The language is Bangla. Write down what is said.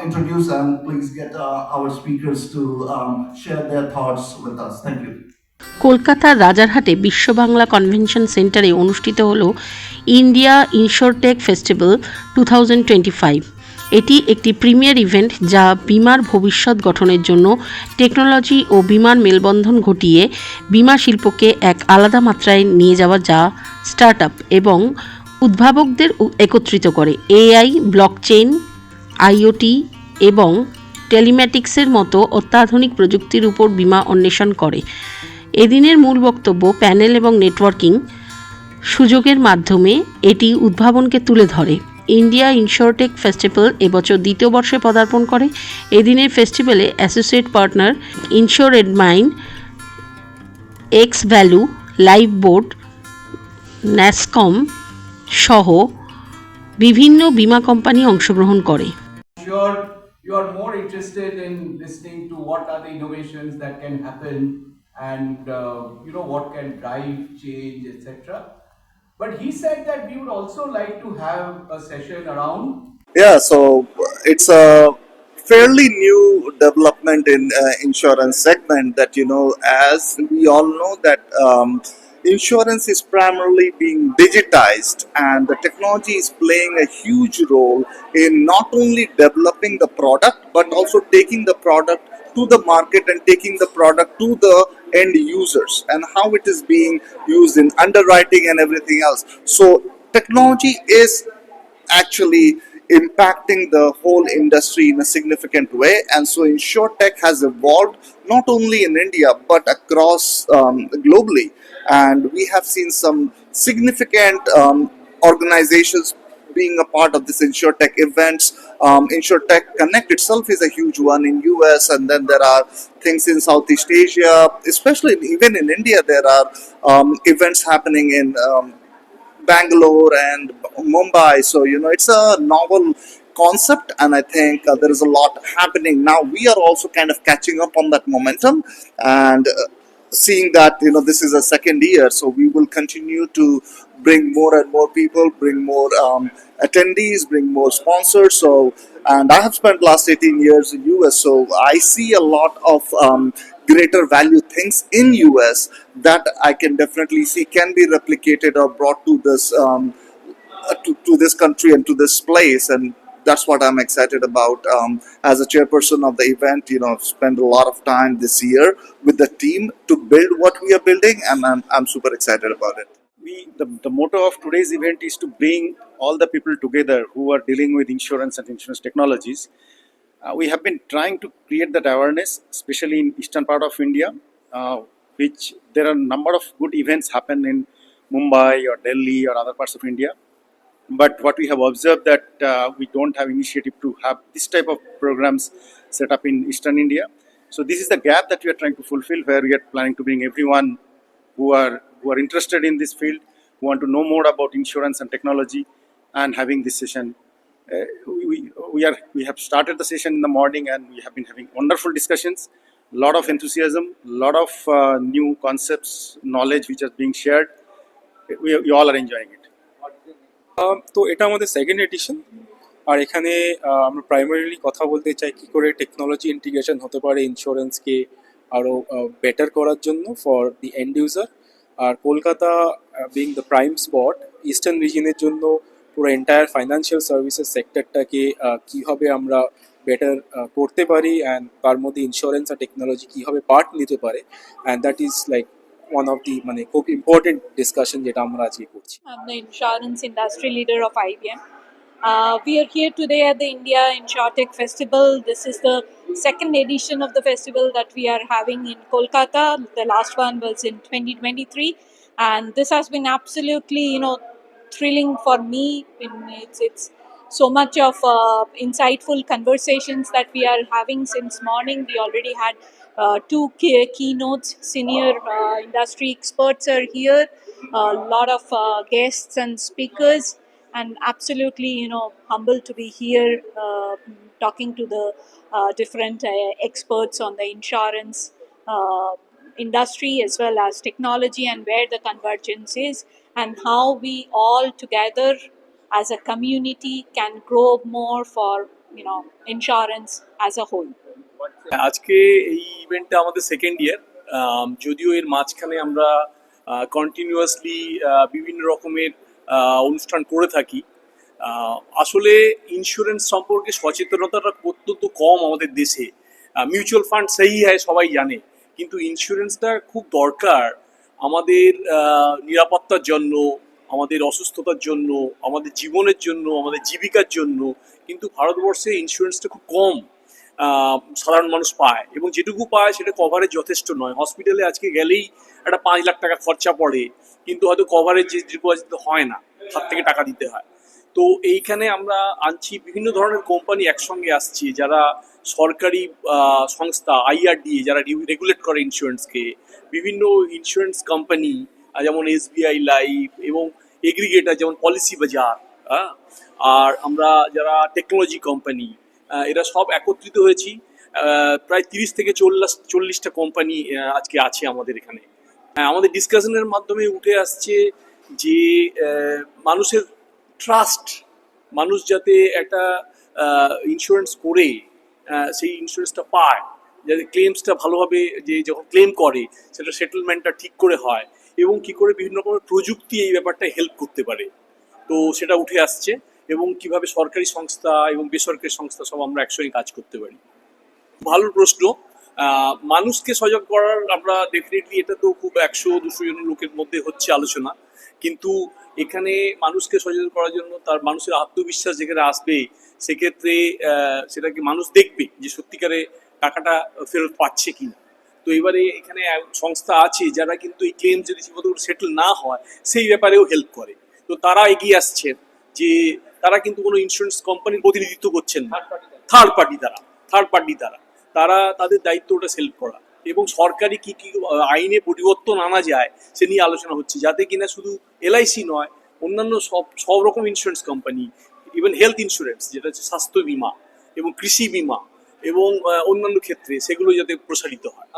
introduce and please get uh, our speakers to um, share their thoughts with us. Thank you. কলকাতার রাজারহাটে বিশ্ব বাংলা কনভেনশন সেন্টারে অনুষ্ঠিত হল ইন্ডিয়া ইনশোরটেক ফেস্টিভ্যাল টু এটি একটি প্রিমিয়ার ইভেন্ট যা বিমার ভবিষ্যৎ গঠনের জন্য টেকনোলজি ও বিমার মেলবন্ধন ঘটিয়ে বিমা শিল্পকে এক আলাদা মাত্রায় নিয়ে যাওয়া যা স্টার্ট এবং উদ্ভাবকদের একত্রিত করে এআই ব্লকচেইন আইওটি এবং টেলিম্যাটিক্সের মতো অত্যাধুনিক প্রযুক্তির উপর বিমা অন্বেষণ করে। এদিনের মূল বক্তব্য প্যানেল এবং নেটওয়ার্কিং সুযোগের মাধ্যমে এটি উদ্ভাবনকে তুলে ধরে। ইন্ডিয়া ইনশোরটেক ফেস্টিভ্যাল এবছর দ্বিতীয় বর্ষে পদার্পণ করে। এদিনের ফেস্টিভ্যালে অ্যাসোসিয়েট পার্টনার ইনশোর এডমাইন X value, life board, NASSCOM সহ বিভিন্ন বিমা কোম্পানি অংশগ্রহণ করে। Sure you are more interested in listening to what are the innovations that can happen and uh, you know what can drive change etc but he said that we would also like to have a session around. Yeah, so it's a fairly new development in uh, insurance segment that you know, as we all know that um, insurance is primarily being digitized, and the technology is playing a huge role in not only developing the product but also taking the product to the market and taking the product to the end users and how it is being used in underwriting and everything else. So technology is actually impacting the whole industry in a significant way. And so InsurTech has evolved not only in India but across um, globally. And we have seen some significant um, organizations being a part of this InsurTech events. Um, InsurTech Connect itself is a huge one in US, and then there are things in Southeast Asia, especially even in India. There are um, events happening in um, Bangalore and Mumbai. So, you know, it's a novel concept, and I think uh, there is a lot happening. Now, we are also kind of catching up on that momentum and uh, seeing that, you know, this is a second year. So, we will continue to bring more and more people, bring more um, attendees, bring more sponsors. So, and I have spent last 18 years in US, so I see a lot of um, greater value things in US that I can definitely see can be replicated or brought to this um, uh, to, to this country and to this place and that's what I'm excited about um, as a chairperson of the event you know I've spent a lot of time this year with the team to build what we are building and I'm, I'm super excited about it. We the, the motto of today's event is to bring all the people together who are dealing with insurance and insurance technologies. Uh, we have been trying to create that awareness especially in eastern part of india uh, which there are a number of good events happen in mumbai or delhi or other parts of india but what we have observed that uh, we don't have initiative to have this type of programs set up in eastern india so this is the gap that we are trying to fulfill where we are planning to bring everyone who are who are interested in this field, who want to know more about insurance and technology, and having this session. Uh, we, we are we have started the session in the morning, and we have been having wonderful discussions. Lot of enthusiasm, lot of uh, new concepts, knowledge which is being shared. We, we all are enjoying it. তো এটা আমাদের সেকেন্ড এডিশন আর এখানে আমরা প্রাইমারিলি কথা বলতে চাই কি করে টেকনোলজি ইন্টিগ্রেশন হতে পারে ইন্স্যুরেন্সকে আরও বেটার করার জন্য for the end user R Kolkata being the prime spot eastern রিজিনের জন্য পুরো এন্টায়ার ফাইন্যান্সিয়াল সার্ভিসেস সেক্টরটাকে কীভাবে আমরা বেটার করতে পারি অ্যান্ড তার মধ্যে ইন্স্যুরেন্স আর টেকনোলজি কীভাবে পার্ট নিতে পারে। And that is like one of the মানে খুব ইম্পর্টেন্ট ডিসকাশন যেটা আমরা আজকে করছি I'm the insurance industry leader of IBM. Uh, we are here today at the India InsurTech Festival. This is the second edition of the festival that we are having in Kolkata. The last one was in 2023, and this has been absolutely, you know, thrilling for me. In it's it's so much of uh, insightful conversations that we are having since morning. We already had uh, two key keynotes. Senior uh, industry experts are here. A lot of uh, guests and speakers, and absolutely, you know, humbled to be here uh, talking to the uh, different experts on the insurance industry as well as technology and where the convergence is, and how we all together as a community can grow more for, you know, insurance as a whole. আজকে এই ইভেন্টটা আমাদের সেকেন্ড ইয়ার যদিও এর মাঝখানে আমরা কন্টিনিউয়াসলি বিভিন্ন রকমের অনুষ্ঠান করে থাকি আসলে ইন্স্যুরেন্স সম্পর্কে সচেতনতাটা অত্যন্ত কম আমাদের দেশে মিউচুয়াল ফান্ড সেই হয় সবাই জানে, কিন্তু ইন্স্যুরেন্সটা খুব দরকার আমাদের নিরাপত্তার জন্য আমাদের অসুস্থতার জন্য, আমাদের জীবনের জন্য, আমাদের জীবিকার জন্য, কিন্তু ভারতবর্ষে ইন্স্যুরেন্সটা খুব কম সাধারণ মানুষ পায় এবং যেটুকু পায় সেটা কভারেজ যথেষ্ট নয়। হসপিটালে আজকে গেলেই একটা পাঁচ লাখ টাকা খরচা পড়ে, কিন্তু হয়তো কভারেজ ডিপোজিট হয় না, হাত থেকে টাকা দিতে হয়। তো এইখানে আমরা আনছি বিভিন্ন ধরনের কোম্পানি একসঙ্গে আসছি, যারা সরকারি সংস্থা আইআরডি যারা রেগুলেট করে ইন্স্যুরেন্সকে বিভিন্ন ইন্স্যুরেন্স কোম্পানি যেমন এসবিআই লাইফ এবং এগ্রিগেটার যেমন পলিসি বাজার হ্যাঁ? আর আমরা যারা টেকনোলজি কোম্পানি এরা সব একত্রিত হয়েছি। প্রায় তিরিশ থেকে চল্লিশ চল্লিশটা কোম্পানি আজকে আছে আমাদের এখানে। হ্যাঁ, আমাদের ডিসকাশনের মাধ্যমে উঠে আসছে যে মানুষের ট্রাস্ট মানুষ যাতে একটা ইন্স্যুরেন্স করে সেই ইন্স্যুরেন্সটা পায় যাতে ক্লেমসটা ভালোভাবে যে যখন ক্লেম করে সেটা সেটেলমেন্টটা ঠিক করে হয়। এবং কি করে বিভিন্ন রকমের প্রযুক্তি এই ব্যাপারটা হেল্প করতে পারে। তো সেটা উঠে আসছে এবং কীভাবে সরকারি সংস্থা এবং বেসরকারি সংস্থা সব আমরা একসঙ্গে কাজ করতে পারি। ভালো প্রশ্ন। মানুষকে সজাগ করার আমরা ডেফিনেটলি এটা তো খুব একশো, দুশো জন লোকের মধ্যে হচ্ছে আলোচনা। কিন্তু এখানে মানুষকে সচেতন করার জন্য তার মানুষের আত্মবিশ্বাস যেখানে আসবে, সেক্ষেত্রে সেটাকে মানুষ দেখবে যে সত্যিকারে টাকাটা ফেরত পাচ্ছে কিনা। তো এবারে এখানে সংস্থা আছে যারা কিন্তু এই ক্লেম যদি ঠিকমতো সেটেল না হয় সেই ব্যাপারেও হেল্প করে। তো তারা এগিয়ে আসছেন যে তারা কিন্তু কোনো ইন্স্যুরেন্স কোম্পানির প্রতিনিধিত্ব করছেন না। থার্ড পার্টি তারা থার্ড পার্টি তারা তারা তাদের দায়িত্বটা সেলফ করা। এবং সরকারি কি কি আইনে পরিবর্তন আনা যায় সে নিয়ে আলোচনা হচ্ছে। যাতে কিনা শুধু এলআইসি নয় অন্যান্য সব সব রকম insurance company even health insurance যেটা হচ্ছে স্বাস্থ্য বীমা এবং কৃষি বীমা এবং অন্যান্য ক্ষেত্রে সেগুলো যাতে প্রসারিত হয়।